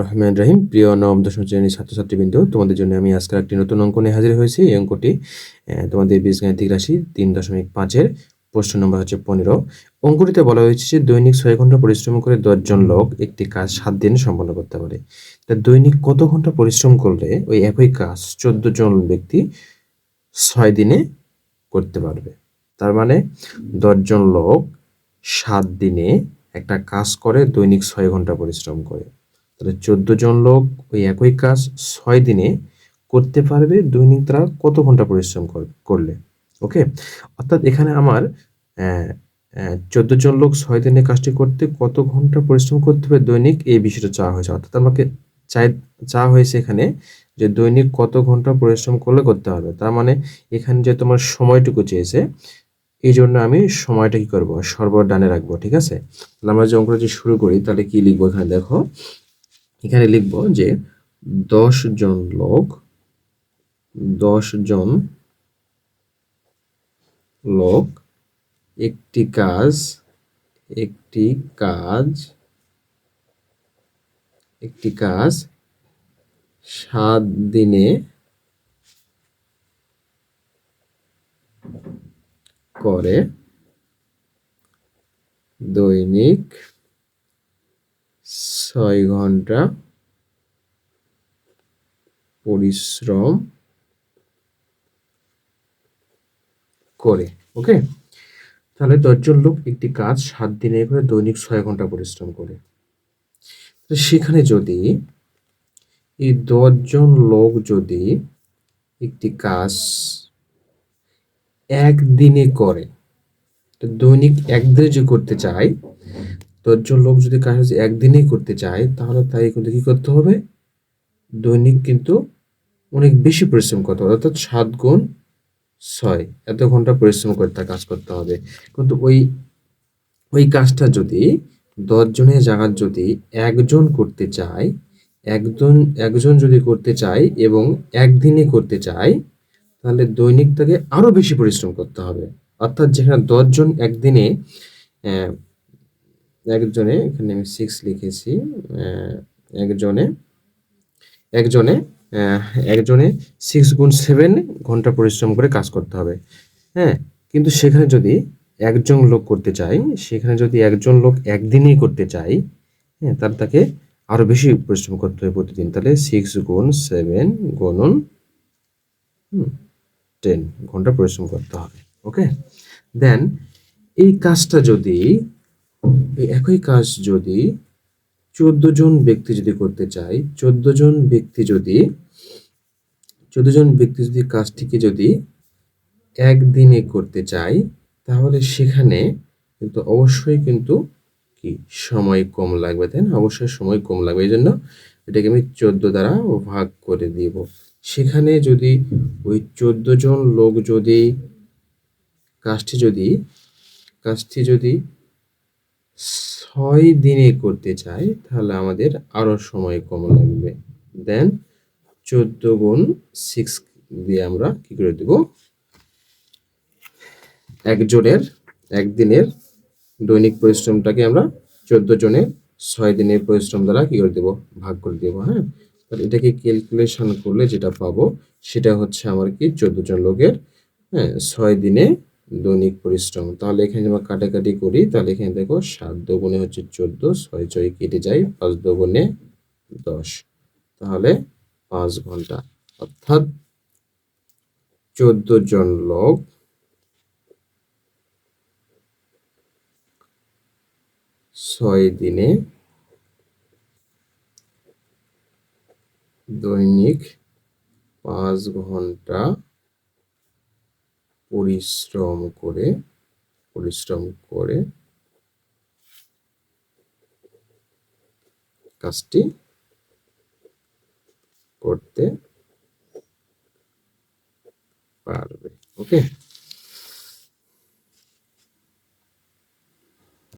রহমান রহিম, প্রিয় নবম দশম শ্রেণির ছাত্রছাত্রীবৃন্দ, তোমাদের জন্য আমি আজকে একটি নতুন অঙ্ক নিয়ে হাজির হয়েছি। এই অঙ্কটি তোমাদের বীজগাণিতিক রাশি তিন দশমিক পাঁচের প্রশ্ন নম্বর হচ্ছে পনেরো। অঙ্কটিতে বলা হয়েছে যে দৈনিক ছয় ঘণ্টা পরিশ্রম করে দশজন লোক একটি কাজ সাত দিনে সম্পন্ন করতে পারে। তা দৈনিক কত ঘণ্টা পরিশ্রম করলে ওই একই কাজ চোদ্দ জন ব্যক্তি ছয় দিনে করতে পারবে? তার মানে দশজন লোক সাত দিনে একটা কাজ করে দৈনিক ছয় ঘণ্টা পরিশ্রম করে। তাহলে চোদ্দ জন লোক ওই একই কাজ ছয় দিনে করতে পারবে দৈনিক তারা কত ঘণ্টা পরিশ্রম কর- করলে? ওকে? অর্থাৎ এখানে আমার চোদ্দ জন লোক ছয় দিনে কাজটি করতে কত ঘণ্টা পরিশ্রম করতে হবে দৈনিক? এই বিষয়টা চাওয়া হয়েছে। অর্থাৎ আমাকে চাই, চাওয়া হয়েছে এখানে যে দৈনিক কত ঘণ্টা পরিশ্রম করলে করতে হবে। তার মানে এখানে যে তোমার সময়টুকু চেয়েছে, এই জন্য আমি সময়টা কি করব? সর্বর ডানে রাখব, ঠিক আছে? তাহলে আমরা যে অঙ্কটা যে শুরু করি, তাহলে কি লিখব এখানে দেখো? এখানে লিখব যে দশ জন লোক, দশ জন লোক, একটি কাজ একটি কাজ একটি কাজ সাত দিনে করে দৈনিক ছয় ঘণ্টা পরিশ্রম করে ওকে তাহলে দশজন লোক একটি কাজ সাত দিনে করে দৈনিক ছয় ঘণ্টা পরিশ্রম করে। সেখানে যদি এই দশজন লোক যদি একটি কাজ একদিনে করে দৈনিক একদিনে যদি করতে চায় দশজন লোক যদি কাজ একদিনেই করতে চায়, তাহলে তাই কিন্তু কী করতে হবে? দৈনিক কিন্তু অনেক বেশি পরিশ্রম করতে হবে, অর্থাৎ সাত গুণ ছয়। এত ঘণ্টা পরিশ্রম করে তার কাজ করতে হবে। কিন্তু ওই ওই কাজটা যদি দশ জনের জায়গার যদি একজন করতে চায়, একজন একজন যদি করতে চায় এবং একদিনে করতে চায়, তাহলে দৈনিক তাকে আরও বেশি পরিশ্রম করতে হবে। অর্থাৎ যেখানে দশজন একদিনে একজনে, এখানে আমি সিক্স লিখেছি একজনে একজনে একজনে সিক্স গুণ সেভেন ঘণ্টা পরিশ্রম করে কাজ করতে হবে। হ্যাঁ কিন্তু সেখানে যদি একজন লোক করতে চায় সেখানে যদি একজন লোক একদিনেই করতে চায় হ্যাঁ তাহলে তাকে আরও বেশি পরিশ্রম করতে হবে প্রতিদিন। তাহলে সিক্স গুণ সেভেন গুণন টেন ঘণ্টা পরিশ্রম করতে হবে। ওকে দেন এই কাজটা যদি এই একই কাজ যদি চোদ্দ জন ব্যক্তি যদি করতে চায় চোদ্দ জন ব্যক্তি যদি, চোদ্দ জন ব্যক্তি যদি কাজটিকে যদি একদিনে করতে চায় তাহলে সেখানে কিন্তু অবশ্যই কিন্তু কি সময় কম লাগবে, তাই না? অবশ্যই সময় কম লাগবে। এই জন্য এটাকে আমি চোদ্দ দ্বারা ভাগ করে দিব। সেখানে যদি ওই চোদ্দ জন লোক যদি কাজটি যদি কাজটি যদি ছয় দিনে করতে চাই, তাহলে আমাদের আরও সময় কম লাগবে। দেন চোদ্দ গুণ সিক্স দিয়ে আমরা কি করে দেব? একজনের একদিনের দৈনিক পরিশ্রমটাকে আমরা চোদ্দ জনের ছয় দিনের পরিশ্রম দ্বারা কি করে দেব? ভাগ করে দেব হ্যাঁ? তাহলে এটাকে ক্যালকুলেশন করলে যেটা পাবো, সেটা হচ্ছে আমার কি চোদ্দ জন লোকের হ্যাঁ ছয় দিনে দৈনিক পরিশ্রম। তাহলে এখানে আমরা কাটাকাটি করি, তাহলে এখানে দেখো সাত দুগুণে হচ্ছে চোদ্দ, ছয় ছয় কেটে যায়, পাঁচ দুগুণে দশ। তাহলে পাঁচ ঘণ্টা। অর্থাৎ চোদ্দ জন লোক ছয় দিনে দৈনিক পাঁচ ঘণ্টা পরিশ্রম করে পরিশ্রম করে কাজটি করতে পারবে। ওকে